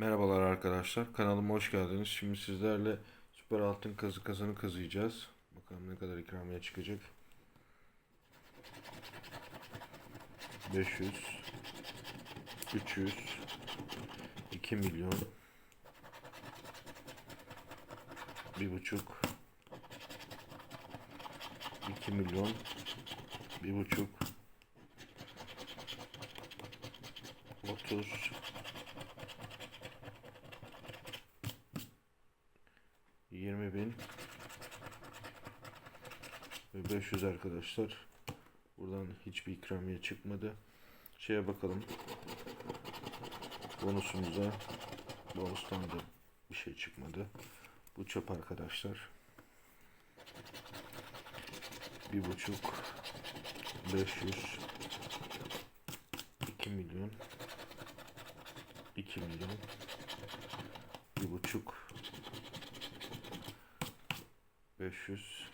Merhabalar arkadaşlar. Kanalıma hoş geldiniz. Şimdi sizlerle süper altın kazı kazanı kazıyacağız. Bakalım ne kadar ikramiye çıkacak. 500 300 2 milyon bir buçuk 2 milyon bir buçuk 30 20 bin ve 500 arkadaşlar. Buradan hiçbir ikramiye çıkmadı. Şeye bakalım. Bonusumuza bonustan da bir şey çıkmadı. Bu çöp arkadaşlar. Bir buçuk 500 2 milyon 2 milyon bir buçuk 500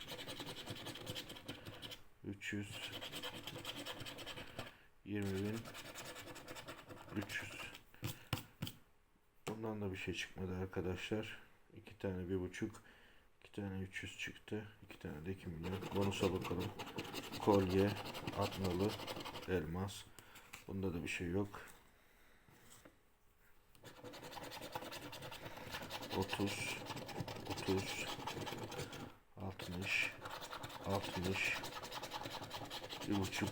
300 20 bin 300 Bundan da bir şey çıkmadı arkadaşlar. iki tane bir buçuk iki tane 300 çıktı. iki tane de 2 milyon. Bonusa bakalım. Kolye, atnalı, elmas. Bunda da bir şey yok. 30 30 60 60 bir. Buçuk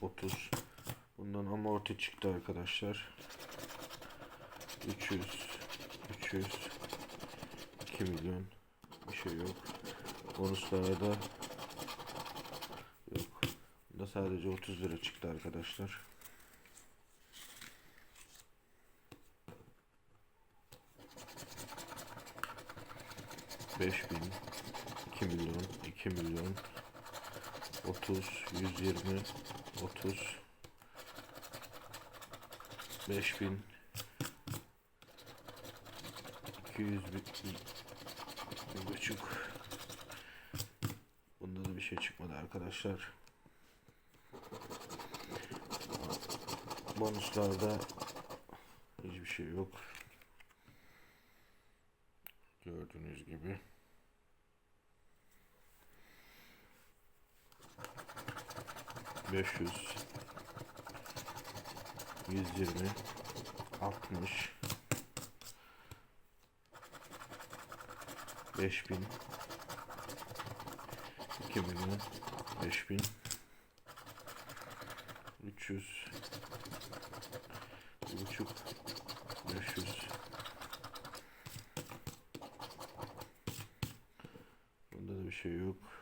30 bundan amorti çıktı arkadaşlar. 300 300 2 milyon. Bir şey yok. Bonuslara da yok. Bunda sadece 30 lira çıktı arkadaşlar. Beş bin, iki milyon, iki milyon, otuz, yüz yirmi, otuz, beş bin, iki yüz bin, bir buçuk. Bunda da bir şey çıkmadı arkadaşlar. Bonuslarda hiçbir şey yok. Gördüğünüz gibi. Beş yüz, yüz yirmi, altmış, beş bin, iki milyon, beş bin, üç yüz, bir buçuk, beş yüz, Bunda da bir şey yok.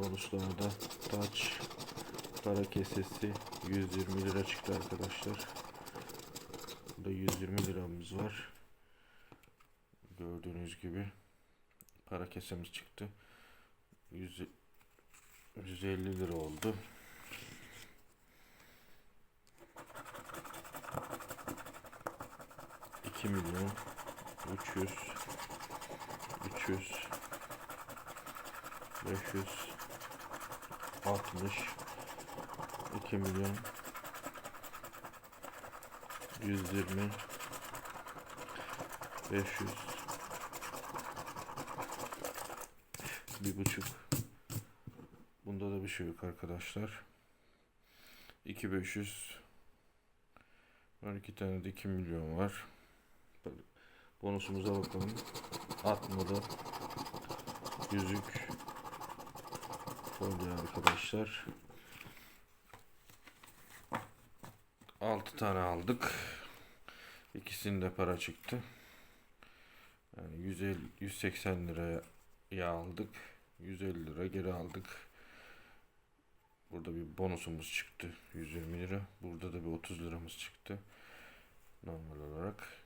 Bonuslarda taç para kesesi 120 lira çıktı arkadaşlar. Burada 120 liramız var. Gördüğünüz gibi para kesemiz çıktı. 100, 150 lira oldu. İki milyon 300 300 500 60 2 milyon 120 500 bir buçuk. Bunda da bir şey yok arkadaşlar. 2500 var iki tane de 2 milyon var. Bonusumuza bakalım. Atmadı. Yüzük kolye arkadaşlar. 6 tane aldık. İkisinde para çıktı. Yani 150 180 liraya aldık. 150 lira geri aldık. Burada bir bonusumuz çıktı. 120 lira. Burada da bir 30 liramız çıktı. Normal olarak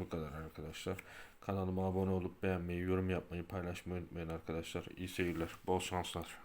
bu kadar arkadaşlar. Kanalıma abone olup beğenmeyi, yorum yapmayı, paylaşmayı unutmayın arkadaşlar. İyi seyirler, bol şanslar.